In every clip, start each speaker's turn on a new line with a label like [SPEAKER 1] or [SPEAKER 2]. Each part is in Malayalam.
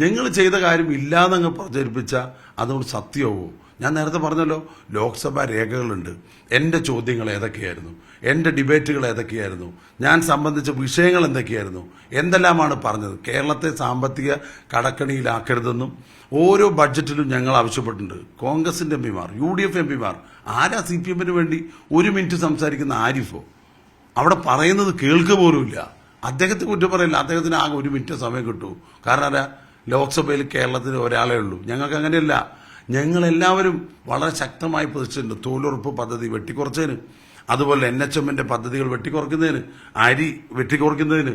[SPEAKER 1] ഞങ്ങൾ ചെയ്ത കാര്യം ഇല്ലാന്നങ്ങ് പ്രചരിപ്പിച്ച അതുകൊണ്ട് സത്യമാവോ ഞാൻ നേരത്തെ പറഞ്ഞല്ലോ ലോക്സഭാ രേഖകളുണ്ട്. എന്റെ ചോദ്യങ്ങൾ ഏതൊക്കെയായിരുന്നു? എന്റെ ഡിബേറ്റുകൾ ഏതൊക്കെയായിരുന്നു? ഞാൻ സംബന്ധിച്ച വിഷയങ്ങൾ എന്തൊക്കെയായിരുന്നു? എന്തെല്ലാമാണ് പറഞ്ഞത്? കേരളത്തെ സാമ്പത്തിക കടക്കണിയിലാക്കരുതെന്നും ഓരോ ബഡ്ജറ്റിലും ഞങ്ങൾ ആവശ്യപ്പെട്ടിട്ടുണ്ട്. കോൺഗ്രസിന്റെ എം പിമാർ യു ഡി എഫ് എം പിമാർ ആരാ സി പി എമ്മിന് വേണ്ടി ഒരു മിനിറ്റ് സംസാരിക്കുന്ന ആരിഫോ? അവിടെ പറയുന്നത് കേൾക്കുക പോലുമില്ല അദ്ദേഹത്തെ കുറ്റം പറയില്ല. അദ്ദേഹത്തിന് ആകെ ഒരു മിനിറ്റ് സമയം കിട്ടൂ. കാരണം ആരാ? ലോക്സഭയിൽ കേരളത്തിൽ ഒരാളേ ഉള്ളൂ. ഞങ്ങൾക്ക് അങ്ങനെയല്ല. ഞങ്ങൾ എല്ലാവരും വളരെ ശക്തമായി പ്രതിഷ്ഠിച്ചിട്ടുണ്ട്. തൊഴിലുറപ്പ് പദ്ധതി വെട്ടിക്കുറച്ചതിന് അതുപോലെ എൻ എച്ച് എമ്മിന്റെ പദ്ധതികൾ വെട്ടിക്കുറയ്ക്കുന്നതിന് അരി വെട്ടിക്കുറയ്ക്കുന്നതിന്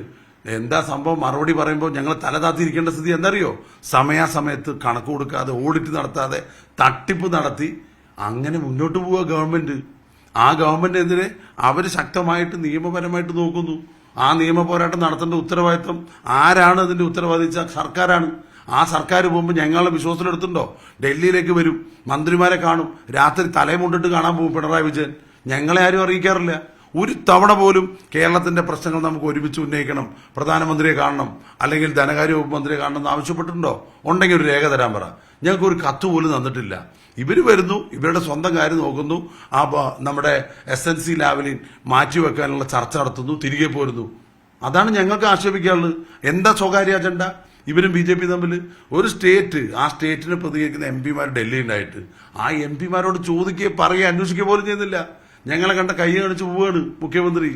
[SPEAKER 1] എന്താ സംഭവം? മറുപടി പറയുമ്പോൾ ഞങ്ങൾ തലതാത്തിരിക്കേണ്ട സ്ഥിതി എന്തറിയോ സമയാസമയത്ത് കണക്ക് കൊടുക്കാതെ ഓഡിറ്റ് നടത്താതെ തട്ടിപ്പ് നടത്തി അങ്ങനെ മുന്നോട്ട് പോവുക ഗവൺമെന്റ്. ആ ഗവൺമെന്റിനെതിരെ അവർ ശക്തമായിട്ട് നിയമപരമായിട്ട് നോക്കുന്നു. ആ നിയമ പോരാട്ടം നടത്തേണ്ട ഉത്തരവാദിത്വം ആരാണ് അതിന്റെ ഉത്തരവാദിച്ച? സർക്കാരാണ്. ആ സർക്കാർ പോകുമ്പോൾ ഞങ്ങളെ വിശ്വാസത്തിലെടുത്തുണ്ടോ ഡൽഹിയിലേക്ക് വരും. മന്ത്രിമാരെ കാണും. രാത്രി തലമുണ്ടിട്ട് കാണാൻ പോകും പിണറായി വിജയൻ. ഞങ്ങളെ ആരും അറിയിക്കാറില്ല. ഒരു തവണ പോലും കേരളത്തിന്റെ പ്രശ്നങ്ങൾ നമുക്ക് ഒരുമിച്ച് ഉന്നയിക്കണം. പ്രധാനമന്ത്രിയെ കാണണം. അല്ലെങ്കിൽ ധനകാര്യ വകുപ്പ് മന്ത്രിയെ കാണണം എന്ന് ആവശ്യപ്പെട്ടിട്ടുണ്ടോ? ഉണ്ടെങ്കിൽ ഒരു രേഖ തരാൻ പറ. ഞങ്ങൾക്ക് ഒരു കത്ത് പോലും തന്നിട്ടില്ല. ഇവർ വരുന്നു ഇവരുടെ സ്വന്തം കാര്യം നോക്കുന്നു. ആ നമ്മുടെ എസ് എൻ സി ലാവലിൻ മാറ്റിവെക്കാനുള്ള ചർച്ച നടത്തുന്നു തിരികെ പോരുന്നു. അതാണ് ഞങ്ങൾക്ക് ആക്ഷേപിക്കാനുള്ളത്. എന്താ സ്വകാര്യ അജണ്ട? ഇവരും ബി ജെ പി തമ്മിൽ. ഒരു സ്റ്റേറ്റ് ആ സ്റ്റേറ്റിനെ പ്രതികരിക്കുന്ന എം പിമാർ ഉണ്ടായിട്ട്. ആ എം പിമാരോട് ചോദിക്കുകയോ പറയുകയോ അന്വേഷിക്കുക പോലും ചെയ്യുന്നില്ല. ഞങ്ങളെ കണ്ട കൈ കാണിച്ച് പോവുകയാണ് മുഖ്യമന്ത്രി.